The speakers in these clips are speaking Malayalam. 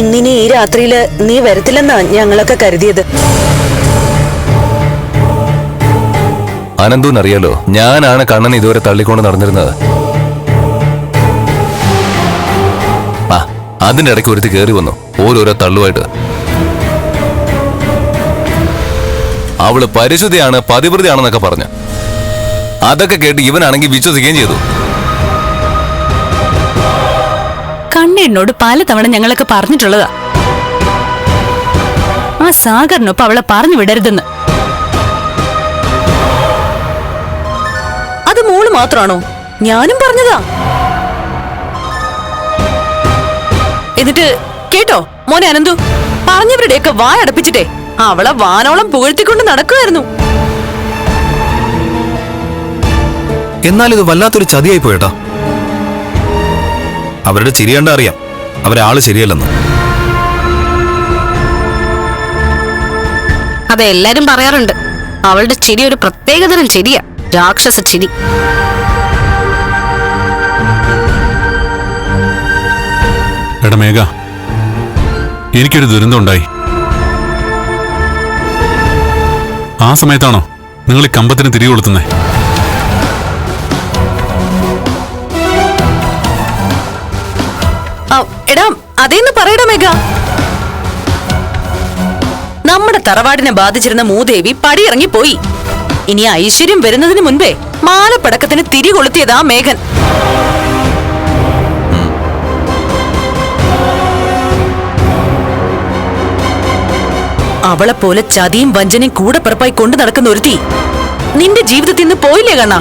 ഈ രാത്രിയിൽ നീ വരത്തില്ലെന്നാ ഞങ്ങളൊക്കെ കരുതിയത്. അനന്തൂന്നറിയാലോ ഞാനാണ് കണ്ണൻ ഇതുവരെ തള്ളിക്കൊണ്ട് നടന്നിരുന്നത്. ആ അതിന്റെ ഇടയ്ക്ക് ഒരുത്തി കയറി വന്നു. ഓരോരോ തള്ളുമായിട്ട്. അവൾ പരിശുദ്ധിയാണ് പതിവൃതിയാണെന്നൊക്കെ പറഞ്ഞു. അതൊക്കെ കേട്ട് ഇവനാണെങ്കിൽ വിശ്വസിക്കുകയും ചെയ്തു. കണ്ണേടിനോട് പലതവണ ഞങ്ങളൊക്കെ പറഞ്ഞിട്ടുള്ളതാ. ആ സാഗറിനൊപ്പം അവളെ പറഞ്ഞു വിടരുതെന്ന്. അത് മോൾ മാത്രമാണോ ഞാനും പറഞ്ഞതാ. എന്നിട്ട് കേട്ടോ മോനെ അനന്തു പറഞ്ഞവരുടെയൊക്കെ വായടപ്പിച്ചിട്ടേ അവളെ വാനോളം പുകഴ്ത്തിക്കൊണ്ട് നടക്കുമായിരുന്നു എന്നാൽ ഇത് വല്ലാത്തൊരു ചതിയായി പോയേട്ടാ. അവരുടെ ചിരി കണ്ട അറിയാം. അവരാൾ ആൾ ശരിയല്ലെന്ന്. അതെ എല്ലാരും പറയാറുണ്ട്. അവളുടെ ചിരി ഒരു പ്രത്യേകതരം ചിരിയാ. രാക്ഷസ ചിരി. എടാ മേഘ. എനിക്കൊരു ദുരന്തം ഉണ്ടായി. ആ സമയത്താണോ നിങ്ങൾ ഈ കമ്പത്തിന് തിരികെ എടാ അതേന്ന് പറയടാ മേഘ. നമ്മുടെ തറവാടിനെ ബാധിച്ചിരുന്ന മൂദേവി പടിയിറങ്ങി പോയി ഇനി ഐശ്വര്യം വരുന്നതിന് മുൻപേ മാലപ്പടക്കത്തിന് തിരി കൊളുത്തിയതാ മേഘൻ. അവളെ പോലെ ചതിയും വഞ്ചനയും കൂടെ പിറപ്പായി കൊണ്ടു നടക്കുന്ന ഒരുത്തി. നിന്റെ ജീവിതത്തിൽ നിന്ന് പോയില്ലേ കണ്ണാ?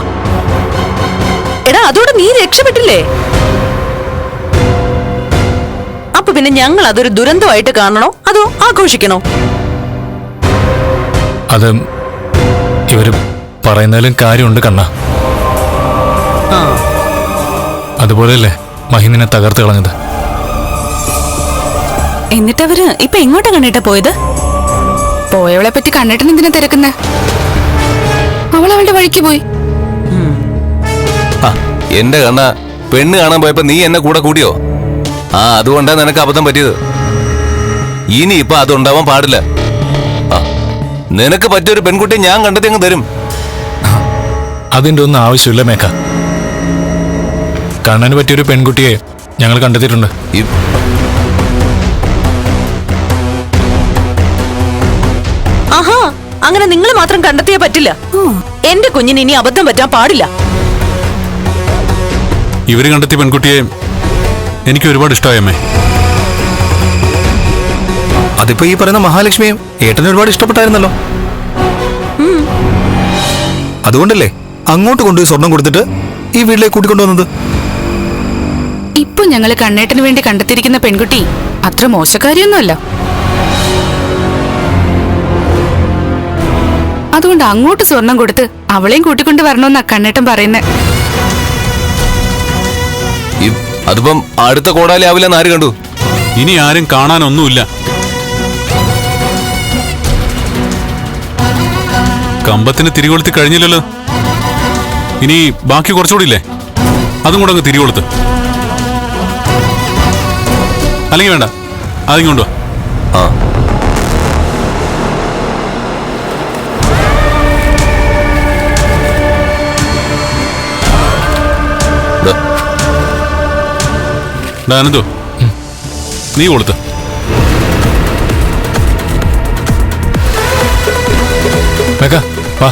എടാ അതോടെ നീ രക്ഷപ്പെട്ടില്ലേ? പിന്നെ ഞങ്ങൾ അതൊരു ദുരന്തമായിട്ട് കാണണോ? അതോ ആഘോഷിക്കണോ? അത് ഇവർ പറയുന്നതിലും കാര്യമുണ്ട് കണ്ണ. അതുപോലെയല്ലേ മഹിന്ദിനെ തകർത്ത് കളഞ്ഞത്? എന്നിട്ടവര് ഇപ്പൊ എങ്ങോട്ടാ കണ്ണേട്ട പോയത്? പോയവളെ പറ്റി കണ്ടിട്ട് എന്തിനാ തിരക്കുന്നേ? അവൾ അവളുടെ വഴിക്ക് പോയി. ആ എന്റെ കണ്ണ പെണ്ണ് കാണാൻ പോയപ്പോ നീ എന്നെ കൂടെ കൂടിയോ? ആ അതുകൊണ്ടാ നിനക്ക് അബദ്ധം പറ്റിയത്. ഇനി ഇപ്പൊ അതുണ്ടാവാൻ പാടില്ല. ആ നിനക്ക് പറ്റിയൊരു പെൺകുട്ടി ഞാൻ കണ്ടെത്തി അങ്ങ് തരും. അതിന്റെ ഒന്നും ആവശ്യമില്ല മേക്ക കണ്ണന് പറ്റിയൊരു പെൺകുട്ടിയെ ഞങ്ങൾ കണ്ടെത്തിയിട്ടുണ്ട്. ആഹാ അങ്ങനെ നിങ്ങൾ മാത്രം കണ്ടെത്തിയേ പറ്റില്ല. എന്റെ കുഞ്ഞിന് ഇനി അബദ്ധം പറ്റാൻ പാടില്ല. ഇവർ കണ്ടെത്തിയ പെൺകുട്ടിയെ എനിക്ക് ഒരുപാട് ഇഷ്ടമായി അമ്മേ. അതിപ്പോ ഈ പറയുന്ന മഹാലക്ഷ്മിയും ഏട്ടന് ഒരുപാട് ഇഷ്ടപ്പെട്ടായിരുന്നല്ലോ. അതുകൊണ്ടല്ലേ അങ്ങോട്ട് കൊണ്ടുപോയി സ്വർണം കൊടുത്തിട്ട് ഈ വീട്ടിലേക്ക് കൂട്ടിക്കൊണ്ടുവന്നത് ഇപ്പൊ ഞങ്ങൾ കണ്ണേട്ടന് വേണ്ടി കണ്ടെത്തിയിരിക്കുന്ന പെൺകുട്ടി അത്ര മോശക്കാരിയൊന്നുമല്ല. അതുകൊണ്ട് അങ്ങോട്ട് സ്വർണം കൊടുത്ത് അവളെയും കൂട്ടിക്കൊണ്ട് വരണമെന്നാ കണ്ണേട്ടൻ പറയുന്നേ. അതിപ്പം അടുത്ത കോടാലി ആവില്ലെന്ന് ആര് കണ്ടു? ഇനി ആരും കാണാനൊന്നുമില്ല. കമ്പത്തിന് തിരികൊളുത്തി കഴിഞ്ഞില്ലല്ലോ. ഇനി ബാക്കി കുറച്ചുകൂടി ഇല്ലേ അതും കൂടെ അങ്ങ് തിരികൊളുത്ത്. അല്ലെങ്കിൽ വേണ്ട. അതിങ്ങോണ്ടോ ആ. ഡാ നീ കൊളുത്ത് വാ.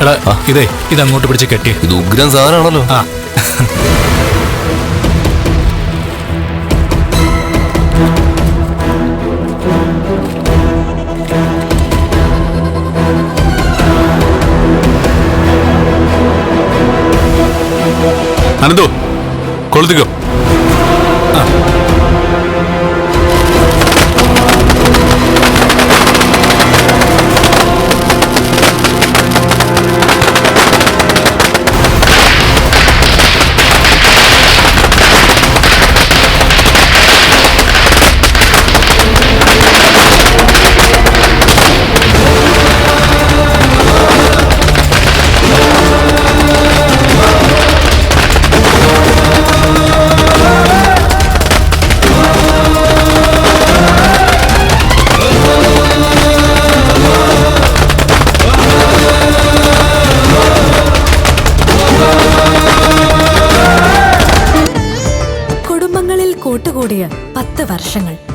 എടാ ഇതേ ഇത് അങ്ങോട്ട് പിടിച്ച് കെട്ടി. ഇത് ഉഗ്രം സാധനമാണല്ലോ. ആ. അനന്തു കൊളുത്തിക്കോ. 是的